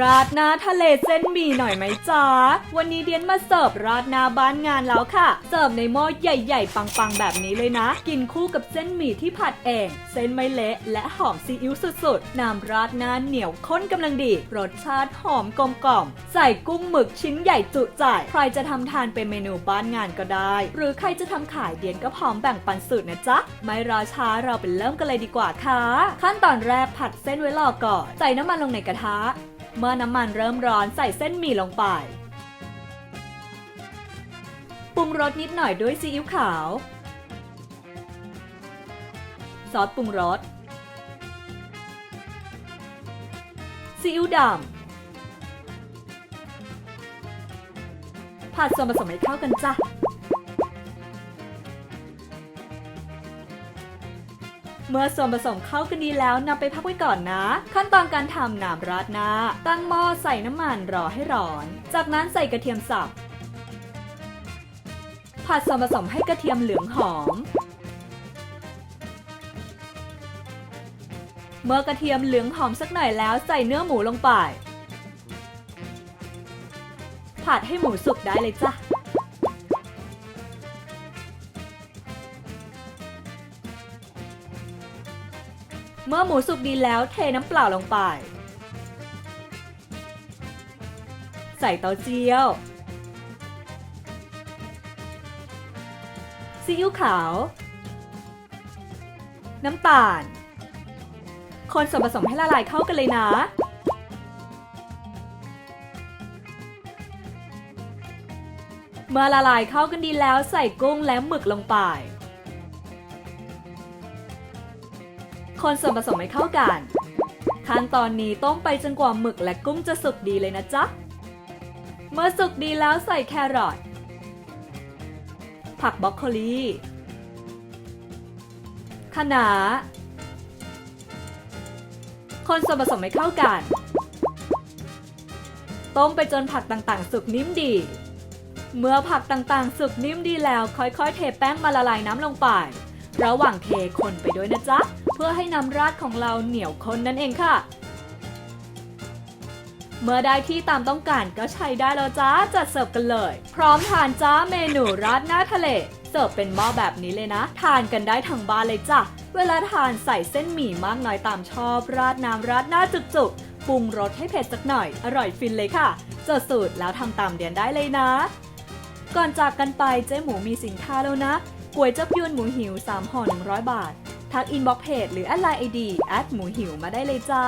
ราดหน้าทะเลเส้นหมี่หน่อยไหมจ๊ะ วันนี้เดียนมาเสิร์ฟราดหน้าบ้านงานแล้วค่ะ เสิร์ฟในหม้อใหญ่ๆ ปังๆ แบบนี้เลยนะ กินคู่กับเส้นหมี่ที่ผัดเอง เส้นไม่เละและหอมซีอิ๊วสุดๆ น้ำราดหน้าเหนียวข้นกำลังดี รสชาติหอมกลมกล่อม ใส่กุ้งหมึกชิ้นใหญ่จุใจ ใครจะทำทานเป็นเมนูบ้านงานก็ได้ หรือใครจะทำขายเดียนก็พร้อมแบ่งปันสูตรนะจ๊ะ ไม่รอช้าเราไปเริ่มกันเลยดีกว่าค่ะ ขั้นตอนแรกผัดเส้นไว้รอก่อน ใส่น้ำมันลงในกระทะ เมื่อน้ำมันเริ่มร้อนใส่เส้นหมี่ลงไป ปรุงรสนิดหน่อยด้วยซีอิ๊วขาว ซอสปรุงรส ซีอิ๊วดำ ผัดส่วนผสมให้เข้ากันจ้ะ เมื่อส่วนผสมเข้ากันดีแล้วนำไปพักไว้ก่อนนะ ขั้นตอนการทำน้ำราดหน้า ตั้งหม้อใส่น้ำมันรอให้ร้อน จากนั้นใส่กระเทียมสับ ผัดส่วนผสมให้กระเทียมเหลืองหอม เมื่อกระเทียมเหลืองหอมสักหน่อยแล้วใส่เนื้อหมูลงไป ผัดให้หมูสุกได้เลยจ้ะ เมื่อหมูสุกดีแล้วเทน้ำเปล่าลงไป ใส่เต้าเจี้ยวซีอิ๊วขาว น้ำตาล คนส่วนผสมให้ละลายเข้ากันเลยนะ เมื่อละลายเข้ากันดีแล้วใส่กุ้งและหมึกลงไป คนส่วนผสมให้เข้ากัน ขั้นตอนนี้ต้มไปจนกว่าหมึกและกุ้งจะสุกดีเลยนะจ๊ะ เมื่อสุกดีแล้วใส่แครอท ผักบรอกโคลีคะน้าคนส่วนผสมให้เข้ากัน ต้มไปจนผักต่างๆ สุกนิ่มดี เมื่อผักต่างๆ สุกนิ่มดีแล้ว ค่อยๆ เทแป้งมาละลายน้ำลงไป ระหว่างเทคนไปด้วยนะจ๊ะ เพื่อให้น้ำราดของเราเหนียวข้นนั่นเองค่ะ เมื่อได้ที่ตามต้องการก็ใช้ได้แล้วจ้าจัดเสิร์ฟกันเลย พร้อมทานจ้าเมนูราดหน้าทะเลเสิร์ฟเป็นหม้อแบบนี้เลยนะ ทานกันได้ทั้งบ้านเลยจ้ะ เวลาทานใส่เส้นหมี่มากน้อยตามชอบ ราดน้ำราดหน้าจุกๆปรุงรสให้เผ็ดสักหน่อย อร่อยฟินเลยค่ะจดสูตรแล้วทำตามเดียนได้เลยนะ ก่อนจากกันไปเจ๊หมูมีสินค้าแล้วนะ ก๋วยจับยวนหมูหิว 3ห่อ100 บาท ทักอินบ็อกเพจหรือแอดไลน์ไอดีแอดหมูหิวมาได้เลยจ้า